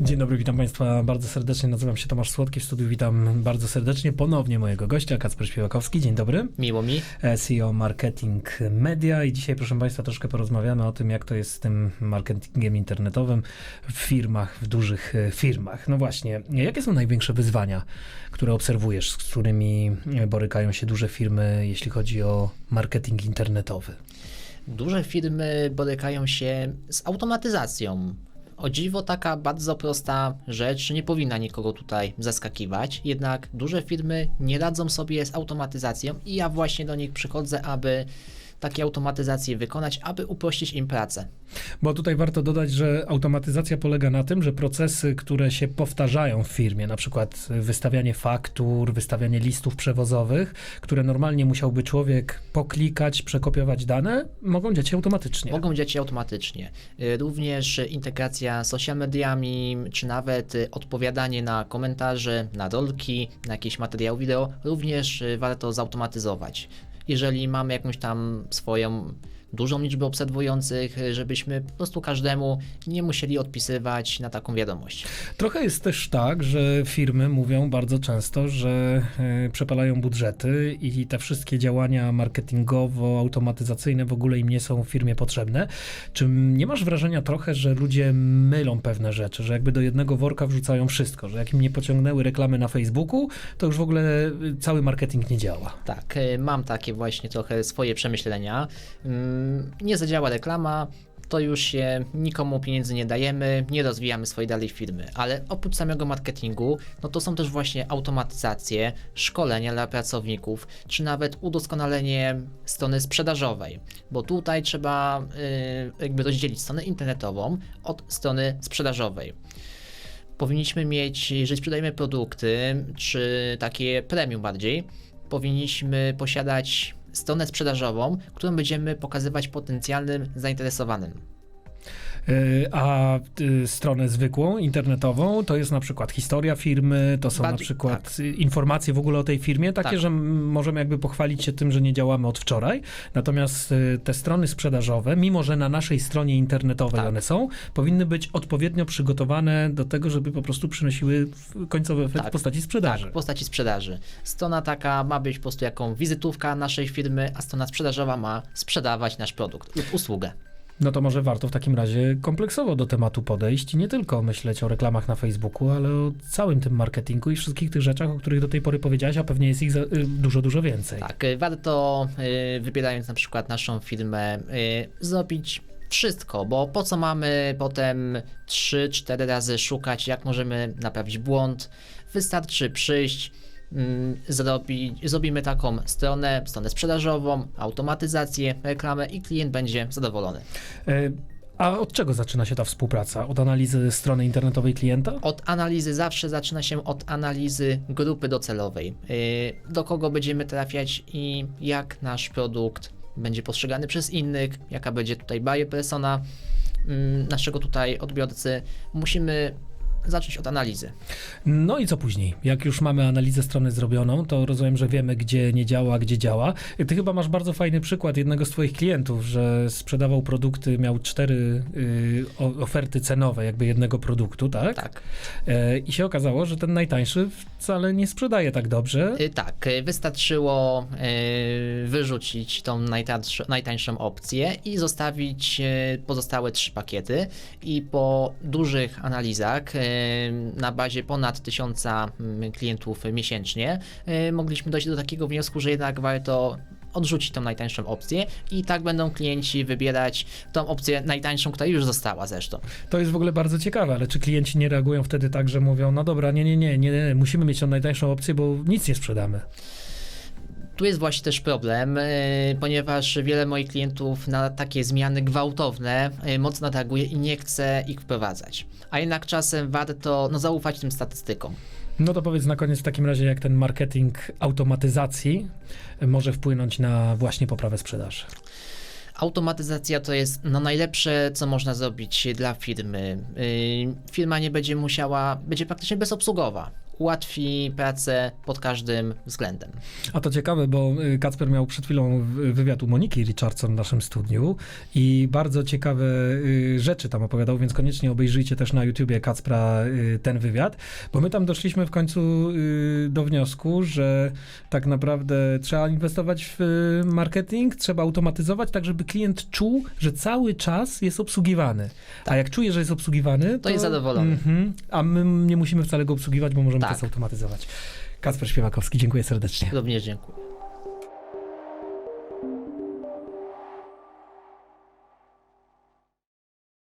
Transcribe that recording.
Dzień dobry, witam Państwa bardzo serdecznie. Nazywam się Tomasz Słodki. W studiu witam bardzo serdecznie ponownie mojego gościa, Kacper Śpiewakowski. Dzień dobry. Miło mi. E, CEO Marketing Media i dzisiaj, proszę Państwa, troszkę porozmawiamy o tym, jak to jest z tym marketingiem internetowym w firmach, w dużych e, firmach. No właśnie, jakie są największe wyzwania, które obserwujesz, z którymi borykają się duże firmy, jeśli chodzi o marketing internetowy? Duże firmy borykają się z automatyzacją. O dziwo, taka bardzo prosta rzecz nie powinna nikogo tutaj zaskakiwać, jednak duże firmy nie radzą sobie z automatyzacją i ja właśnie do nich przychodzę, aby takie automatyzacje wykonać, aby uprościć im pracę. Bo tutaj warto dodać, że automatyzacja polega na tym, że procesy, które się powtarzają w firmie, na przykład wystawianie faktur, wystawianie listów przewozowych, które normalnie musiałby człowiek poklikać, przekopiować dane, mogą dziać się automatycznie. Mogą dziać się automatycznie. Y, Również integracja z social mediami, czy nawet y, odpowiadanie na komentarze, na rolki, na jakieś materiały wideo, również y, warto zautomatyzować. Jeżeli mamy jakąś tam swoją dużą liczbę obserwujących, żebyśmy po prostu każdemu nie musieli odpisywać na taką wiadomość. Trochę jest też tak, że firmy mówią bardzo często, że e, przepalają budżety i te wszystkie działania marketingowo-automatyzacyjne w ogóle im nie są w firmie potrzebne. Czy nie masz wrażenia trochę, że ludzie mylą pewne rzeczy, że jakby do jednego worka wrzucają wszystko, że jak im nie pociągnęły reklamy na Facebooku, to już w ogóle y, cały marketing nie działa? Tak, y, mam takie właśnie trochę swoje przemyślenia. Mm, Nie zadziała reklama, to już się nikomu pieniędzy nie dajemy, nie rozwijamy swojej dalej firmy. Ale oprócz samego marketingu, no to są też właśnie automatyzacje, szkolenia dla pracowników, czy nawet udoskonalenie strony sprzedażowej. Bo tutaj trzeba y, jakby rozdzielić stronę internetową od strony sprzedażowej powinniśmy mieć, jeżeli sprzedajemy produkty, czy takie premium bardziej, powinniśmy posiadać stronę sprzedażową, którą będziemy pokazywać potencjalnym zainteresowanym. Y, A y, stronę zwykłą, internetową, to jest na przykład historia firmy, to są na przykład y, informacje w ogóle o tej firmie, takie, Tak. że możemy jakby pochwalić się tym, że nie działamy od wczoraj. Natomiast y, te strony sprzedażowe, mimo że na naszej stronie internetowej Tak. one są, powinny być odpowiednio przygotowane do tego, żeby po prostu przynosiły w- końcowy efekt w Tak. postaci sprzedaży. Tak, w postaci sprzedaży. Strona taka ma być po prostu jaką wizytówka naszej firmy, a strona sprzedażowa ma sprzedawać nasz produkt lub usługę. No to może warto w takim razie kompleksowo do tematu podejść i nie tylko myśleć o reklamach na Facebooku, ale o całym tym marketingu i wszystkich tych rzeczach, o których do tej pory powiedziałeś, a pewnie jest ich y, dużo, dużo więcej. Tak, y, warto y, wybierając na przykład naszą firmę, zrobić wszystko, bo po co mamy potem 3-4 razy szukać, jak możemy naprawić błąd. Wystarczy przyjść, zrobi, zrobimy taką stronę, stronę sprzedażową, automatyzację, reklamę i klient będzie zadowolony. E, A od czego zaczyna się ta współpraca? Od analizy strony internetowej klienta? Od analizy zawsze zaczyna się od analizy grupy docelowej. Yy, Do kogo będziemy trafiać i jak nasz produkt będzie postrzegany przez innych, jaka będzie tutaj buyer persona mm, naszego tutaj odbiorcy. Musimy zacząć od analizy. No i co później? Jak już mamy analizę strony zrobioną, to rozumiem, że wiemy, gdzie nie działa, gdzie działa. Ty chyba masz bardzo fajny przykład jednego z twoich klientów, że sprzedawał produkty, miał cztery y, oferty cenowe jakby jednego produktu, tak? Tak. E, I się okazało, że ten najtańszy wcale nie sprzedaje tak dobrze. Yy, Tak, yy, wystarczyło yy, wyrzucić tą najtańszą, najtańszą opcję i zostawić yy, pozostałe trzy pakiety. I po dużych analizach na bazie ponad tysiąca mm, klientów miesięcznie yy, mogliśmy dojść do takiego wniosku, że jednak warto odrzucić tą najtańszą opcję i tak będą klienci wybierać tą opcję najtańszą, która już została zresztą. To jest w ogóle bardzo ciekawe, ale czy klienci nie reagują wtedy tak, że mówią, no dobra, nie, nie, nie, nie musimy mieć tą najtańszą opcję, bo nic nie sprzedamy. Tu jest właśnie też problem, yy, ponieważ wiele moich klientów na takie zmiany gwałtowne yy, mocno reaguje i nie chce ich wprowadzać. A jednak czasem warto no, zaufać tym statystykom. No to powiedz na koniec w takim razie, jak ten marketing automatyzacji może wpłynąć na właśnie poprawę sprzedaży. Automatyzacja to jest no, najlepsze, co można zrobić dla firmy. Yy, firma nie będzie musiała, będzie praktycznie bezobsługowa. Ułatwi pracę pod każdym względem. A to ciekawe, bo y, Kacper miał przed chwilą wywiad u Moniki Richardson w naszym studiu i bardzo ciekawe y, rzeczy tam opowiadał, więc koniecznie obejrzyjcie też na YouTubie Kacpra y, ten wywiad, bo my tam doszliśmy w końcu do wniosku, że tak naprawdę trzeba inwestować w marketing, trzeba automatyzować tak, żeby klient czuł, że cały czas jest obsługiwany. A jak czuje, że jest obsługiwany, to, jest zadowolony. Mhm. a my nie musimy wcale go obsługiwać, bo możemy Tak. to zautomatyzować. Kacper Śpiewakowski, dziękuję serdecznie. Również dziękuję.